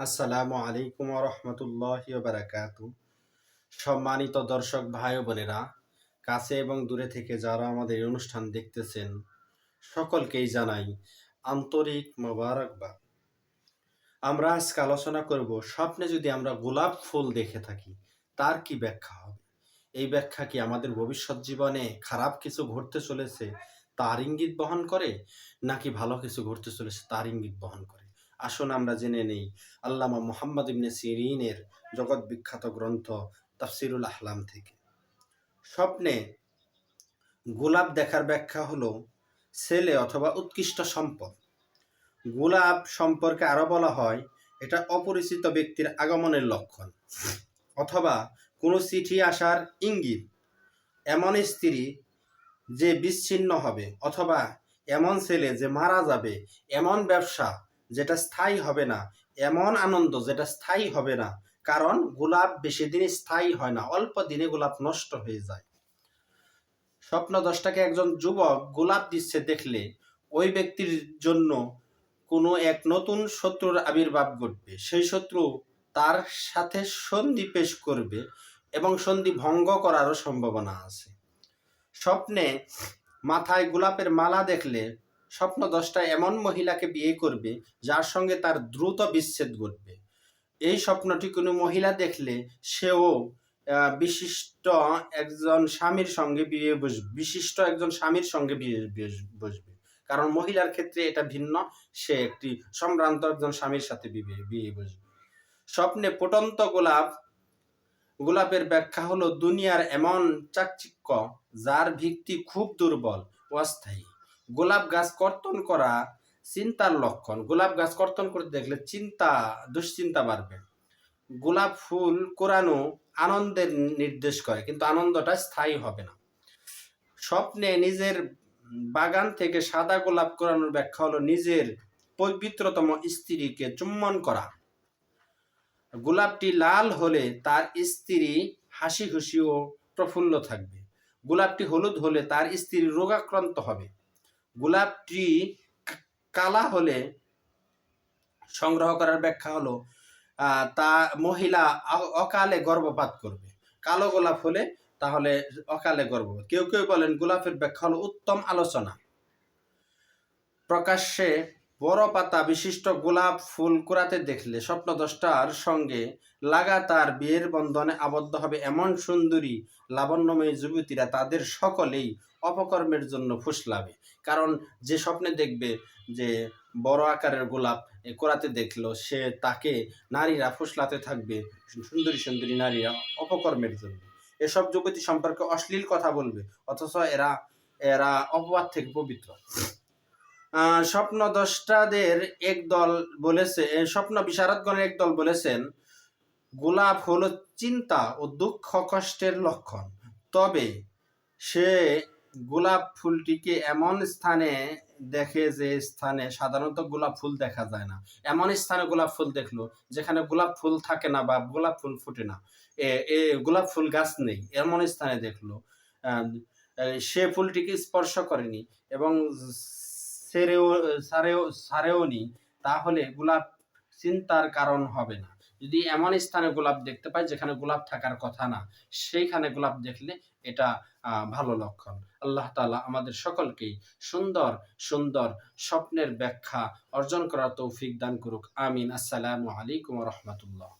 আসসালামু আলাইকুম রহমতুল্লাহ বারাকাত। সম্মানিত দর্শক ভাই বোনেরা, কাছে এবং দূরে থেকে যারা আমাদের অনুষ্ঠান দেখতেছেন, সকলকেই জানাই আন্তরিক মোবারকবাদ। আমরা আজকে আলোচনা করব, স্বপ্নে যদি আমরা গোলাপ ফুল দেখে থাকি, তার কি ব্যাখ্যা হবে? এই ব্যাখ্যা কি আমাদের ভবিষ্যৎ জীবনে খারাপ কিছু ঘটতে চলেছে, তার ইঙ্গিত বহন করে, নাকি ভালো কিছু ঘটতে চলেছে, তার ইঙ্গিত বহন করে? আসুন আমরা জেনে নেই। আল্লামা মোহাম্মদ ইবনে সিরিনের জগৎ বিখ্যাত গ্রন্থ তাফসিরুল আহলাম থেকে। স্বপ্নে গোলাপ দেখার ব্যাখ্যা হলো ছেলে অথবা উৎকৃষ্ট সম্পদ। গোলাপ সম্পর্কে আরও বলা হয়, এটা অপরিচিত ব্যক্তির আগমনের লক্ষণ। অথবা কোনো চিঠি আসার ইঙ্গিত, এমন স্ত্রী যে বিচ্ছিন্ন হবে, অথবা এমন ছেলে যে মারা যাবে, এমন ব্যবসা যেটা স্থায়ী হবে না। এমন আনন্দ যেটা স্থায়ী হবে না। কারণ গোলাপ বেশি দিন স্থায়ী হয় না, অল্প দিনে গোলাপ নষ্ট হয়ে যায়। স্বপ্ন দশটাকে একজন যুবক গোলাপ দিচ্ছে দেখলে ওই ব্যক্তির জন্য কোনো এক নতুন শত্রুর আবির্ভাব ঘটবে। সেই শত্রু তার সাথে সন্ধি পেশ করবে এবং সন্ধি ভঙ্গ করারও সম্ভাবনা আছে। স্বপ্নে মাথায় গোলাপের মালা দেখলে স্বপ্ন দশটা এমন মহিলাকে বিয়ে করবে, যার সঙ্গে তার দ্রুত বিচ্ছেদ ঘটবে। এই স্বপ্নটি কোনো মহিলা দেখলে সেও বিশিষ্ট একজন স্বামীর সঙ্গে বিয়ে বসবে বিশিষ্ট একজন স্বামীর সঙ্গে বিয়ে বসবে। কারণ মহিলার ক্ষেত্রে এটা ভিন্ন, সে একটি সম্ভ্রান্ত একজন স্বামীর সাথে বিয়ে বিয়ে বসবে। স্বপ্নে ফুটন্ত গোলাপ, গোলাপের ব্যাখ্যা হলো দুনিয়ার এমন চাকচিক্য, যার ভিত্তি খুব দুর্বল, অস্থায়ী। গোলাপ গাছ কর্তন করা চিন্তার লক্ষণ। গোলাপ গাছ কর্তন করতে দেখলে চিন্তা, দুশ্চিন্তা বাড়বে। গোলাপ ফুল কোরানো আনন্দের নির্দেশ করে, কিন্তু আনন্দটা স্থায়ী হবে না। স্বপ্নে নিজের বাগান থেকে সাদা গোলাপ কোরানোর ব্যাখ্যা হলো নিজের পবিত্রতম স্ত্রীকে চুম্বন করা। গোলাপটি লাল হলে তার স্ত্রী হাসি খুশি ও প্রফুল্ল থাকবে। গোলাপটি হলুদ হলে তার স্ত্রী রোগাক্রান্ত হবে। গোলাপটি কালা হলে সংগ্রহ করার ব্যাখ্যা হলো তা মহিলা অকালে গর্ভপাত করবে। কালো গোলাপ হলে তাহলে অকালে গর্ভপাত। কেউ কেউ বলেন গোলাপের ব্যাখ্যা হলো উত্তম আলোচনা। প্রকাশ্যে বড় পাতা বিশিষ্ট গোলাপ ফুল কুড়াতে দেখলে স্বপ্ন দশটার সঙ্গে লাগাতার বিয়ের বন্ধনে আবদ্ধ হবে এমন সুন্দরী, লাবণ্যময়ী যুবতীরা তাদের সকলেই অপকর্মের জন্য ফুসলাবে। কারণ যে স্বপ্নে দেখবে যে বড় আকারের গোলাপ কোরাতে দেখল, সে তাকে নারীরা ফুসলাতে থাকবে, সুন্দরী সুন্দরী নারীরা অপকর্মের জন্য। এসব যুবতী সম্পর্কে অশ্লীল কথা বলবে, অথচ এরা এরা অপবাদ থেকে পবিত্র। আহ, স্বপ্ন দশটাদের এক দল বলেছে স্বপ্ন বিশারদগণের এক দল বলেছেন গোলাপ হলো চিন্তা ও দুঃখ কষ্টের লক্ষণ। তবে সে গোলাপ ফুলটিকে এমন স্থানে দেখে যে স্থানে সাধারণত গোলাপ ফুল দেখা যায় না। এমন স্থানে গোলাপ ফুল দেখল যেখানে গোলাপ ফুল থাকে না বা গোলাপ ফুল ফুটে না। এ গোলাপ ফুল গাছ নেই এমন স্থানে দেখল। সে ফুলটিকে স্পর্শ করেনি এবং সেরেও, সারেও সারেও নি, তাহলে গোলাপ চিন্তার কারণ হবে না। যদি এমন স্থানে গোলাপ দেখতে পাই, যেখানে গোলাপ থাকার কথা না, সেইখানে গোলাপ দেখলে এটা ভালো লক্ষণ। আল্লাহ তালা আমাদের সকলকেই সুন্দর সুন্দর স্বপ্নের ব্যাখ্যা অর্জন করার তৌফিক দান করুক। আমিন। আসসালামু আলাইকুম রহমতুল্লাহ।